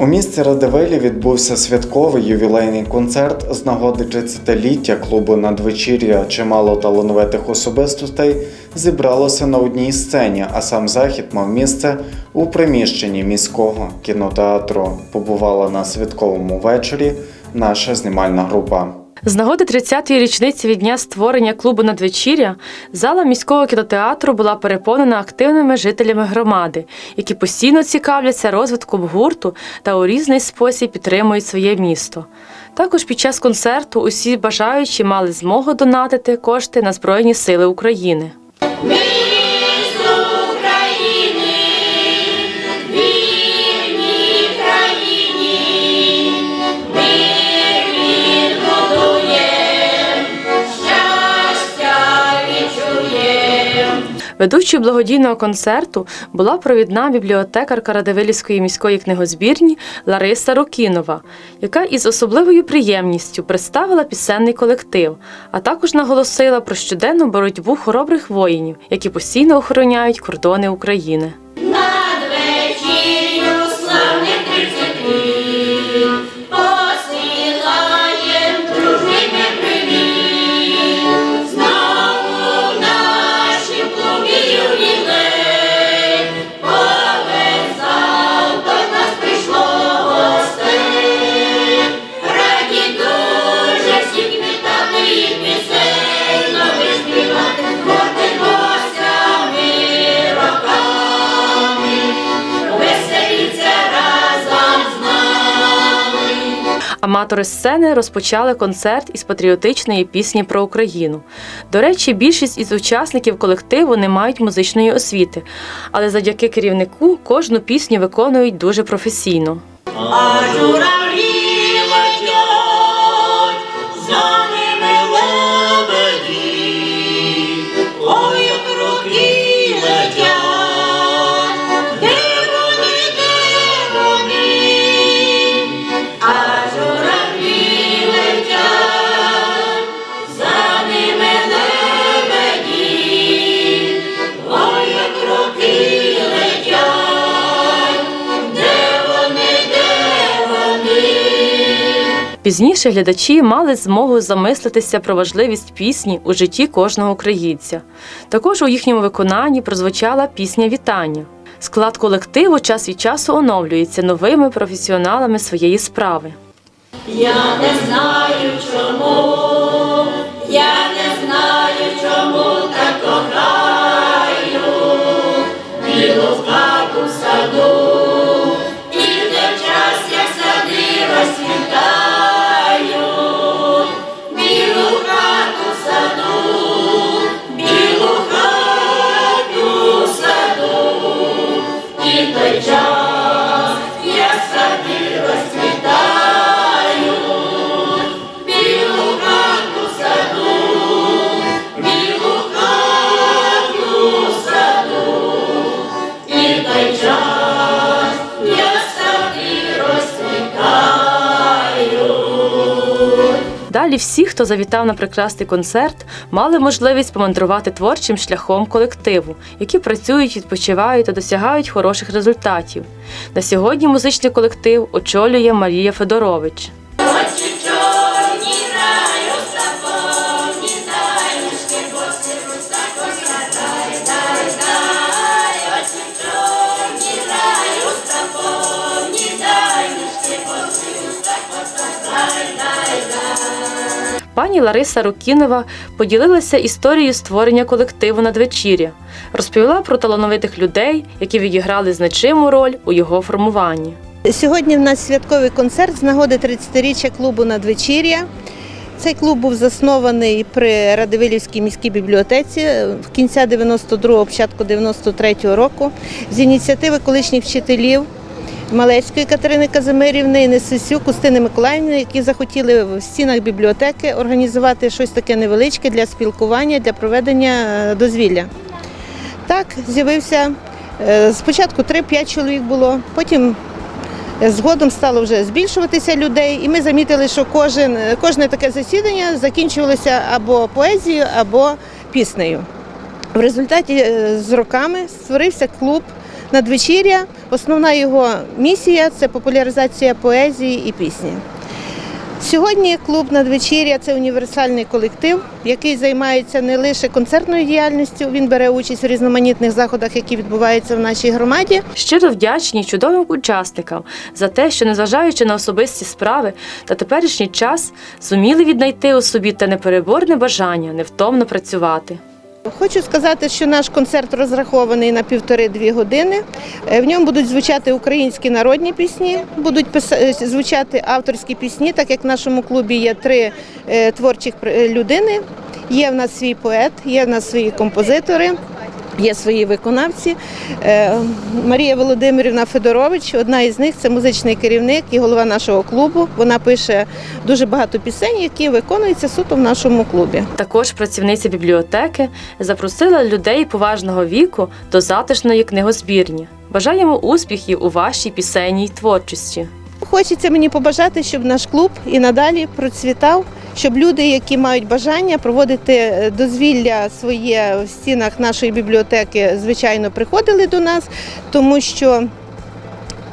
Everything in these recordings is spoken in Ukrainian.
У місті Радивелі відбувся святковий ювілейний концерт з нагоди 30-ліття клубу надвечір'я. Чимало талановитих особистостей зібралося на одній сцені, а сам захід мав місце у приміщенні міського кінотеатру. Побувала на святковому вечорі наша знімальна група. З нагоди 30-ї річниці від дня створення клубу надвечір'я зала міського кінотеатру була переповнена активними жителями громади, які постійно цікавляться розвитком гурту та у різний спосіб підтримують своє місто. Також під час концерту усі бажаючі мали змогу донатити кошти на Збройні Сили України. Ведучою благодійного концерту була провідна бібліотекарка Радивилівської міської книгозбірні Лариса Рукінова, яка із особливою приємністю представила пісенний колектив, а також наголосила про щоденну боротьбу хоробрих воїнів, які постійно охороняють кордони України. Аматори сцени розпочали концерт із патріотичної пісні про Україну. До речі, більшість із учасників колективу не мають музичної освіти, але завдяки керівнику кожну пісню виконують дуже професійно. А журавлі Пізніше глядачі мали змогу замислитися про важливість пісні у житті кожного українця. Також у їхньому виконанні прозвучала пісня вітання. Склад колективу час від часу оновлюється новими професіоналами своєї справи. Я не знаю чому, я Далі всі, хто завітав на прекрасний концерт, мали можливість помандрувати творчим шляхом колективу, які працюють, відпочивають та досягають хороших результатів. На сьогодні музичний колектив очолює Марія Федорович. Пані Лариса Рукінова поділилася історією створення колективу надвечір'я, розповіла про талановитих людей, які відіграли значиму роль у його формуванні. Сьогодні в нас святковий концерт з нагоди 30-річчя клубу «Надвечір'я». Цей клуб був заснований при Радивилівській міській бібліотеці в кінця 92-го, початку 93-го року з ініціативи колишніх вчителів Малецької Катерини Казимирівни і Несисюк Устини Миколаївни, які захотіли в стінах бібліотеки організувати щось таке невеличке для спілкування, для проведення е, дозвілля. Так, з'явився е, спочатку 3-5 чоловік було, потім Згодом стало вже збільшуватися людей, і ми замітили, що кожен, кожне таке засідання закінчувалося або поезією, або піснею. В результаті е, з роками створився клуб надвечір'я. Основна його місія це популяризація поезії і пісні. Сьогодні клуб надвечір'я це універсальний колектив, який займається не лише концертною діяльністю. Він бере участь в різноманітних заходах, які відбуваються в нашій громаді. Щиро вдячні чудовим учасникам за те, що, незважаючи на особисті справи та теперішній час, зуміли віднайти у собі те непереборне бажання невтомно працювати. Хочу сказати, що наш концерт розрахований на півтори-дві години. Е, В ньому будуть звучати українські народні пісні, будуть е, звучати авторські пісні, так як в нашому клубі є три е, творчих людини. Є в нас свій поет, є в нас свої композитори. Є свої виконавці. Е, Марія Володимирівна Федорович, одна із них це музичний керівник і голова нашого клубу. Вона пише дуже багато пісень, які виконуються суто в нашому клубі. Також працівниця бібліотеки запросила людей поважного віку до затишної книгозбірні. Бажаємо успіхів у вашій пісенній творчості. Хочеться мені побажати, щоб наш клуб і надалі процвітав, щоб люди, які мають бажання проводити е, дозвілля своє в стінах нашої бібліотеки, звичайно, приходили до нас, тому що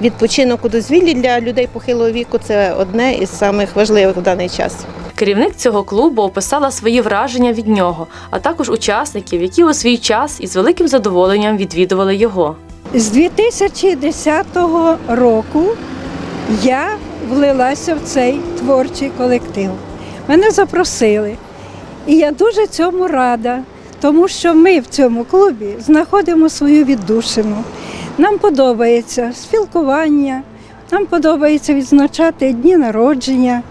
відпочинок у дозвіллі для людей похилого віку це одне із самих важливих в даний час. Керівник цього клубу описала свої враження від нього, а також учасників, які у свій час із великим задоволенням відвідували його. З 2010 року я влилася в цей творчий колектив. Мене запросили. І я дуже цьому рада, тому що ми в цьому клубі знаходимо свою віддушину. Нам подобається спілкування, нам подобається відзначати дні народження.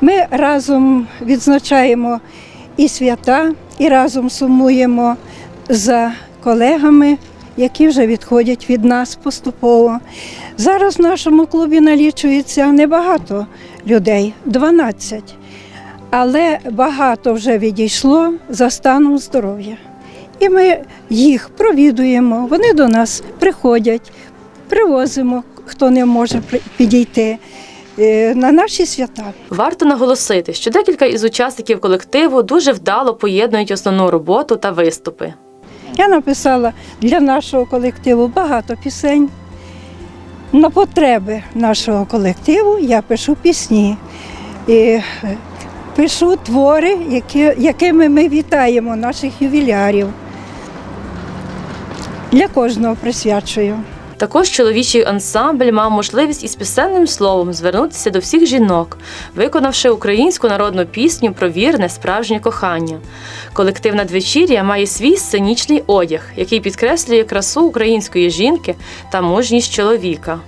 Ми разом відзначаємо і свята, і разом сумуємо за колегами, які вже відходять від нас поступово. Зараз в нашому клубі налічується небагато людей 12. Але багато вже відійшло за станом здоров'я. І ми їх провідуємо, вони до нас приходять, привозимо, хто не може підійти е, на наші свята. Варто наголосити, що декілька із учасників колективу дуже вдало поєднують основну роботу та виступи. Я написала для нашого колективу багато пісень. На потреби нашого колективу я пишу пісні. І е, пишу твори, які, якими ми вітаємо наших ювілярів. Для кожного присвячую. Також чоловічий ансамбль мав можливість із пісенним словом звернутися до всіх жінок, виконавши українську народну пісню про вірне справжнє кохання. Колектив надвечір'я має свій сценічний одяг, який підкреслює красу української жінки та мужність чоловіка.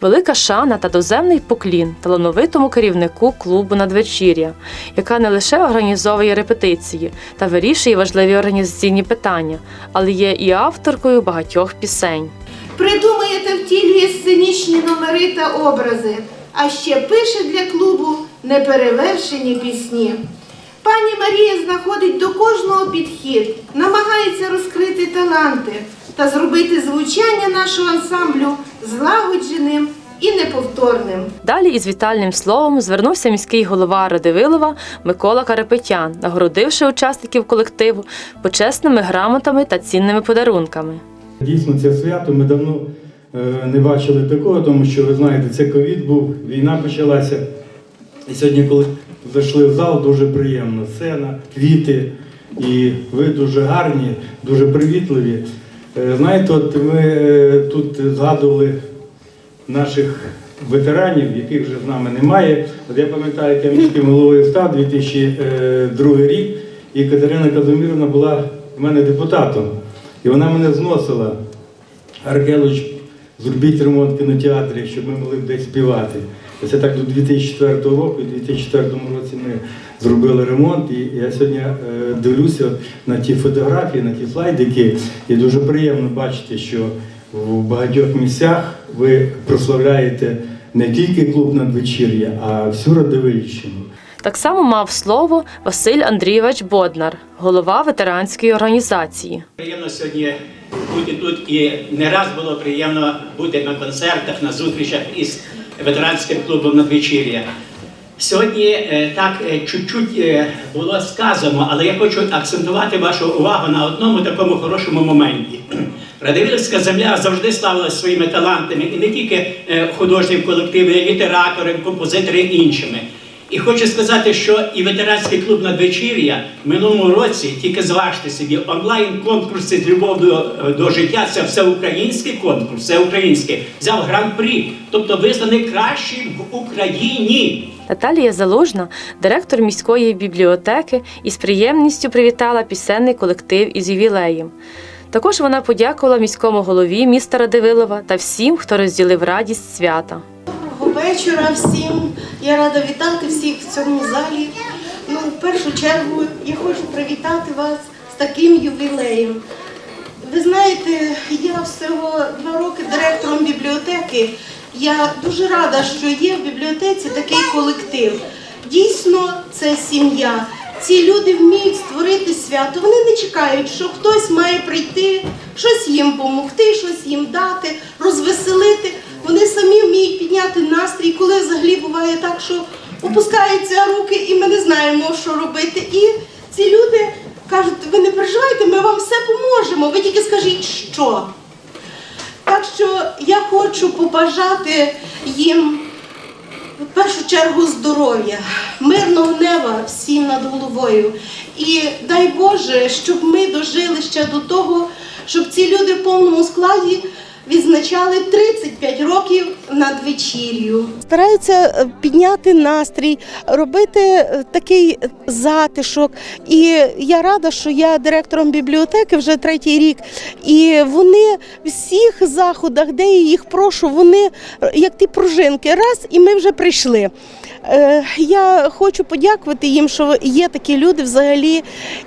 Велика шана та доземний поклін талановитому керівнику клубу надвечір'я, яка не лише організовує репетиції та вирішує важливі організаційні питання, але є і авторкою багатьох пісень. Придумує та втілює сценічні номери та образи, а ще пише для клубу неперевершені пісні. Пані Марія знаходить до кожного підхід, намагається розкрити таланти та зробити звучання нашого ансамблю злагодженим і неповторним. Далі із вітальним словом звернувся міський голова Радивилова Микола Карапетян, нагородивши учасників колективу почесними грамотами та цінними подарунками. Дійсно, це свято ми давно не бачили такого, тому що ви знаєте, це ковід був, війна почалася. І сьогодні, коли зайшли в зал, дуже приємно. Сцена, квіти, і ви дуже гарні, дуже привітливі. Е, Знаєте, от ми е, тут згадували наших ветеранів, яких вже з нами немає. От я пам'ятаю, як я міським головою став 2002 рік, і Катерина Казимірівна була в мене депутатом. І вона мене зносила. Аркелович, зробіть ремонт в кінотеатрі, щоб ми могли б десь співати. Це так до 2004 року, і в 2004 році ми зробили ремонт. І я сьогодні е, дивлюся на ті фотографії, на ті слайдики, і дуже приємно бачити, що в багатьох місцях ви прославляєте не тільки клуб надвечір'я, а всю Радивильщину. Так само мав слово Василь Андрійович Боднар, голова ветеранської організації. Приємно сьогодні бути тут і не раз було приємно бути на концертах, на зустрічах із ветеранським клубом надвечір'я. Сьогодні е, так е, чуть-чуть е, було сказано, але я хочу акцентувати вашу увагу на одному такому хорошому моменті. Радивилівська земля завжди славилася своїми талантами і не тільки художнім колективом, і літератором, композитори і іншими. І хочу сказати, що і ветеранський клуб надвечір'я в минулому році, тільки зважте собі, онлайн-конкурси з любов до, до життя це всеукраїнський конкурс, всеукраїнський, взяв гран-прі, тобто визнаний кращим в Україні. Наталія Залужна, директор міської бібліотеки, із приємністю привітала пісенний колектив із ювілеєм. Також вона подякувала міському голові міста Радивилова та всім, хто розділив радість свята. Вечора всім. Я рада вітати всіх в цьому залі. Ну, в першу чергу я хочу привітати вас з таким ювілеєм. Ви знаєте, я всього два роки директором бібліотеки. Я дуже рада, що є в бібліотеці такий колектив. Дійсно, це сім'я. Ці люди вміють створити свято. Вони не чекають, що хтось має прийти, щось їм допомогти, щось їм дати, розвеселити. Вони самі вміють підняти настрій, коли взагалі буває так, що опускаються руки, і ми не знаємо, що робити. І ці люди кажуть, ви не переживайте, ми вам все поможемо. Ви тільки скажіть, що. Так що я хочу побажати їм в першу чергу здоров'я, мирного неба всім над головою. І дай Боже, щоб ми дожили ще до того, щоб ці люди в повному складі відзначали 35 років надвечір'ю. Стараються е, підняти настрій, робити е, такий затишок. І я рада, що я директором бібліотеки вже третій рік. І вони в всіх заходах, де я їх прошу, вони е, як ті пружинки, раз і ми вже прийшли. Е, Я хочу подякувати їм, що є такі люди взагалі.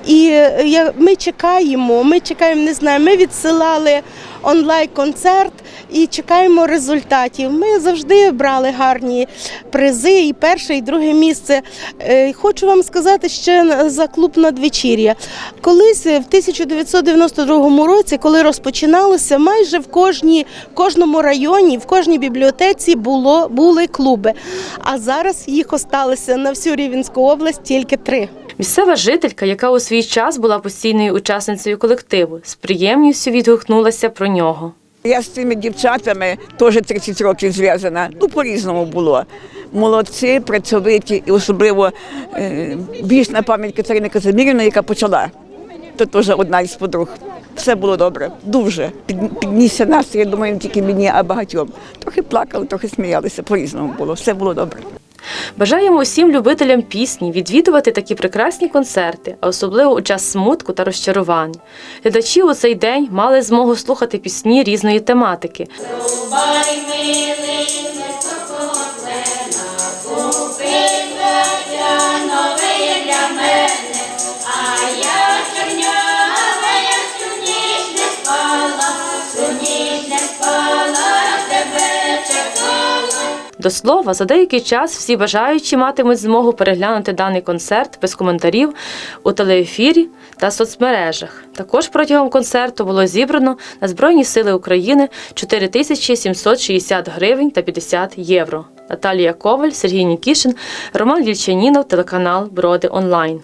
І е, ми чекаємо, ми чекаємо, не знаю, ми відсилали онлайн-концерт і чекаємо результатів. Ми завжди брали гарні призи, і перше, і друге місце. Е, Хочу вам сказати ще за клуб надвечір'я. Колись в 1992 році, коли розпочиналося, майже в кожній, в кожному районі, в кожній бібліотеці було, були клуби. А зараз їх осталося на всю Рівенську область тільки три. Місцева жителька, яка у свій час була постійною учасницею колективу, з приємністю відгукнулася про нього. Я з цими дівчатами теж 30 років зв'язана. Ну, по-різному було. Молодці, працьовиті, і особливо е, більш на пам'ять Катерини Казимірівни, яка почала. Це теж одна із подруг. Все було добре, дуже. Під, піднісся настрій, я думаю, не тільки мені, а багатьом. Трохи плакали, трохи сміялися, по-різному було. Все було добре. Бажаємо усім любителям пісні відвідувати такі прекрасні концерти, а особливо у час смутку та розчарувань. Глядачі у цей день мали змогу слухати пісні різної тематики. Рубай До слова, за деякий час всі бажаючі матимуть змогу переглянути даний концерт без коментарів у телеефірі та соцмережах. Також протягом концерту було зібрано на Збройні Сили України 4760 гривень та 50 євро. Наталія Коваль, Сергій Нікішин, Роман Вільчанінов, телеканал Броди Онлайн.